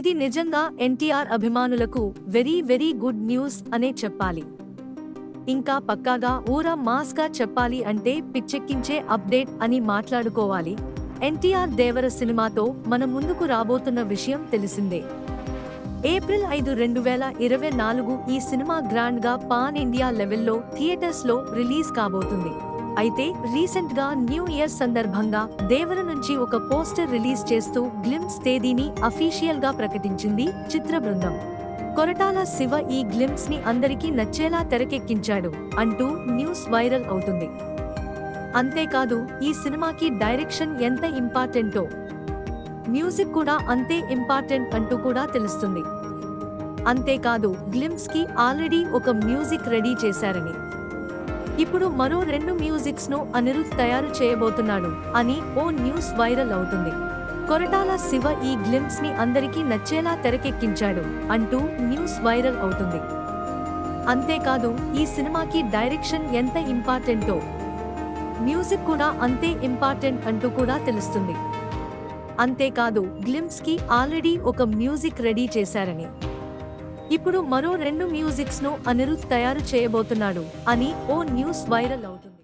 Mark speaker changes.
Speaker 1: ఇది నిజంగా ఎన్టీఆర్ అభిమానులకు వెరీ వెరీ గుడ్ న్యూస్ అనే చెప్పాలి. ఇంకా పక్కాగా ఊర మాస్గా చెప్పాలి అంటే పిచ్చెక్కించే అప్డేట్ అని మాట్లాడుకోవాలి. ఎన్టీఆర్ దేవర సినిమాతో మన ముందుకు రాబోతున్న విషయం తెలిసిందే. ఏప్రిల్ ఐదు రెండు వేల ఇరవై నాలుగు ఈ సినిమా గ్రాండ్గా పాన్ ఇండియా లెవెల్లో థియేటర్స్లో రిలీజ్ కాబోతుంది. అయితే రీసెంట్గా న్యూ ఇయర్ సందర్భంగా దేవర నుంచి ఒక పోస్టర్ రిలీజ్ చేస్తూ గ్లిమ్స్ తేదీని అఫీషియల్గా ప్రకటించింది చిత్ర బృందం. కొరటాల శివ ఈ గ్లిమ్స్ని అందరికీ నచ్చేలా తెరకెక్కించాడు అంటూ న్యూస్ వైరల్ అవుతుంది. అంతేకాదు ఈ సినిమాకి డైరెక్షన్ ఎంత ఇంపార్టెంటో మ్యూజిక్ కూడా అంతే ఇంపార్టెంట్ అంటూ కూడా తెలుస్తుంది. అంతేకాదు గ్లిమ్స్కి ఆల్రెడీ ఒక మ్యూజిక్ రెడీ చేశారని. ఇప్పుడు మరో రెండు మ్యూజిక్స్ను అనిరుద్ తయారు చేయబోతున్నాడు అని ఓ న్యూస్ వైరల్ అవుతుంది. కొరటాల శివ ఈ గ్లిమ్స్ని అందరికీ నచ్చేలా తెరకెక్కించాడు అంటూ న్యూస్ వైరల్ అవుతుంది. అంతేకాదు ఈ సినిమాకి డైరెక్షన్ ఎంత ఇంపార్టెంటో మ్యూజిక్ కూడా అంతే ఇంపార్టెంట్ అంటూ కూడా తెలుస్తుంది. అంతేకాదు గ్లిమ్స్కి ఆల్రెడీ ఒక మ్యూజిక్ రెడీ చేశారని. ఇప్పుడు మరో రెండు మ్యూజిక్స్ను అనిరుద్ తయారు చేయబోతున్నాడు అని ఓ న్యూస్ వైరల్ అవుతుంది.